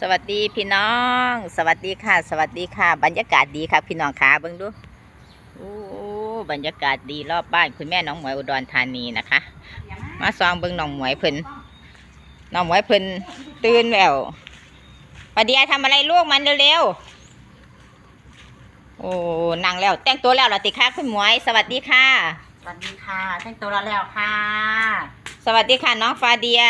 สวัสดีพี่น้อง สวัสดีค่ะ สวัสดีค่ะ บรรยากาศดีค่ะ พี่น้องขาเบิ่งดูโอ้บรรยากาศดีรอบบ้านคุณแม่น้องหมวยอุดรธานีนะคะ มาซองเบิ่งน้องหมวยเพิ่นน้องหมวยเพิ่นตื่นแล้วปะเดียทำอะไรลูกมันเร็วๆโอ้นั่งแล้วแต่งตัวแล้วเหรอติค่ะคุณหมวย สวัสดีค่ะ สวัสดีค่ะแต่งตัวแล้วแล้วค่ะ สวัสดีค่ะน้องฟาเดีย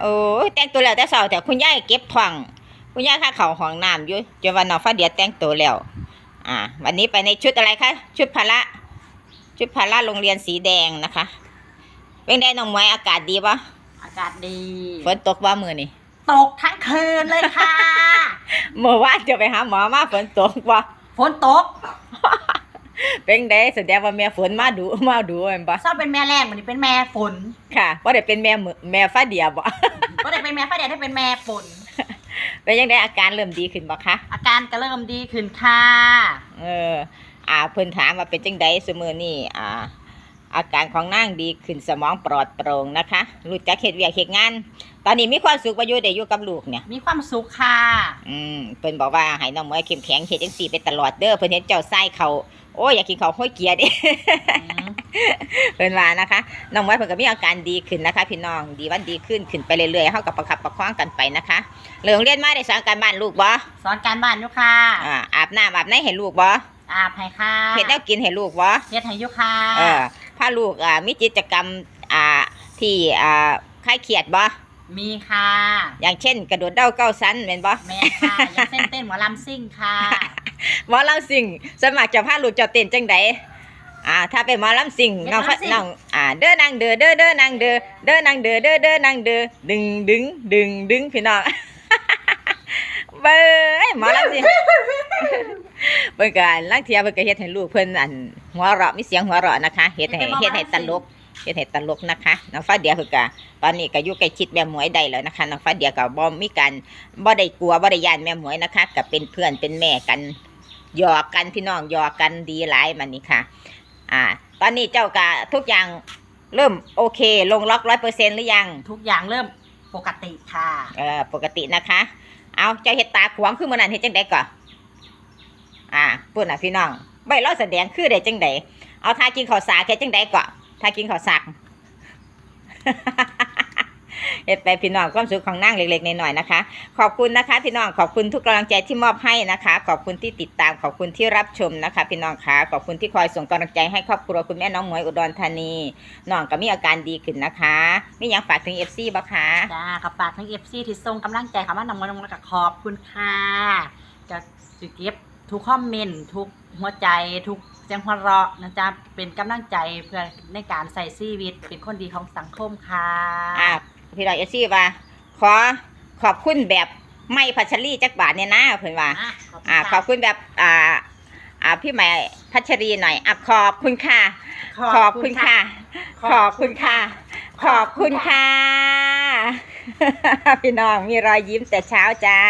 โอ้ยแต่งตัวแล้วแต่เสาแต่คุณยายเก็บถ่วงคุณยายค่าเขาห้องน้ำอยู่จนวันน้องฟ้าเดียแต่งตัวแล้ว อ่า วันนี้ไปในชุดอะไรคะ ชุดพละ ชุดพละโรงเรียนสีแดงนะคะ เป็นไงน้องไม้อากาศดีปะอากาศดีฝนตกว่ามือนี่ตกทั้งคืนเลยค่ะ เมื่อวานจะไปหาหมอมาฝนตกว่าฝนตก เป็นไงแสดงว่าแม่ฝนมาดูมาดูแม่นปะเศร้าเป็นแม่แรงวันนี้เป็นแม่ฝนค่ะว่าได้เป็นแม่มือแม่ฟ้าเดียบ่ก็ได้เป็นแม่ฟ้าแดดได้เป็นแม่ฝนเป็นยังไงอาการเริ่มดีขึ้นบ่คะอาการก็เริ่มดีขึ้นค่ะเอออ่าเพิ่นถามว่าเป็นจังไดสมือนี่อ่าอาการของนางดีขึ้นสมองปลอดโปร่งนะคะรู้จักเฮ็ดเวียกเฮ็ดงาน ตอนนี้มีความสุขประโยชน์ได้อยู่กับลูกเนี่ย มีความสุขค่ะ อืมเพิ่นบอกว่าให้น้องมวยเข้มแข็งเฮ็ดจังซี่ไปตลอดเด้อเพิ่นเห็นเจ้าไส้เขา โอ้ยอยากกินข้าวห้อยเกียร์ดิเพิ่นว่านะคะน้องมวยเพิ่นก็มีอาการดีขึ้นนะคะ พี่น้องดีวันดีขึ้นขึ้นไปเรื่อยๆเฮากับประคับประคองกันไปนะคะเรื่องเรียนมาได้สอนการบ้านลูกบ่สอนการบ้านอยู่ค่ะอ่าอาบน้ำอาบในให้ลูกบ่อาบให้ค่ะเฮ็ดแนวกินให้ลูกบ่เฮ็ดให้อยู่ค่ะเออพาลูกอ่ามีกิจกรรมอ่าที่อ่าคลายเครียดบ่ มีค่ะ อย่างเช่น กระโดดเด้าเก้าชั้นแม่นบ่แม่ค่ะอย่างเส้นเต้นหมอลำซิ่งค่ะ หมอลำสิ่งสมัครจะพาลูกเจะเต้นจังไดอ่า ถ้าเป็นหมอลำสิ่งเป็นน้องหมอลำสิ่ง น้องอ่า เด้อนางเด้อเด้อเด้อนางเด้อเด้อนางเด้อเด้อเด้อนางเด้อดึงดึงดึงดึงพี่น้อง เบ้ยหมอลำสิ่งเพิ่นก็ลังเทียเพิ่นก็เฮ็ดให้ลูกเพิ่นอันหัวเราะมีเสียงหัวเราะนะคะเฮ็ดให้เฮ็ดให้ตลก เฮ็ดให้ตลกนะคะน้องฟ้าเดียคือก็ตอนนี้ก็อยู่ใกล้ชิดแม่หมวยได้แล้วนะคะน้องฟ้าเดียก็บ่มีการบ่ได้กลัวบ่ได้ย่านแม่หมวยนะคะก็เป็นเพื่อนเป็นแม่กันหยอกกันพี่น้องหยอกกันดีหลายมันนี่ค่ะ อ่า ตอนนี้เจ้าก็ทุกอย่างเริ่มโอเค ลงล็อกร้อยเปอร์เซ็นต์หรือยัง ทุกอย่างเริ่มปกติค่ะ เออปกตินะคะ เอาเจ้าเฮ็ดตาขวางคือมื้อนั้นเฮ็ดจังไดก่อนอ่าปุ่นน่ะพี่น้องใบเราแสดงคือได้จังไดเอาทากินข้าวสากเฮ็ดจังไดก่อน ทากินข้าวสากเฮ็ดไปพี่น้องความสุขของนางเล็กๆน้อยๆนะคะ ขอบคุณนะคะ พี่น้องขอบคุณทุกกำลังใจที่มอบให้นะคะ ขอบคุณที่ติดตามขอบคุณที่รับชมนะคะ พี่น้องคะขอบคุณที่คอยส่งกำลังใจให้ครอบครัวคุณแม่น้องหมวยอุดรธานีน้องก็มีอาการดีขึ้นนะคะมียังฝากถึง FC บ่คะจ้าขับฝากทั้งเอฟซีที่ส่งกำลังใจคำว่านำมานำกับขอบคุณค่ะจะจะเก็บทุกคอมเมนต์ทุกหัวใจทุก สียงหัวเราะนะจ๊ะเป็นกำลังใจเพื่อในการใส่ชีวิต เป็นคนดีของสังคมค่ะอ่าพี่น้อง FC ว่า ขอขอบคุณแบบไม่พัชรีจักบาทเนี่ยนะเพิ่นว่าอะอ่า ขอบคุณแบบอ่าอ่าพี่ใหม่พัชรีหน่อยอะขอบคุณค่ะ ขอบคุณค่ะ ขอบคุณค่ะ ขอบคุณค่ะ พี่น้องมีรอยยิ้มแต่เช้าจ้า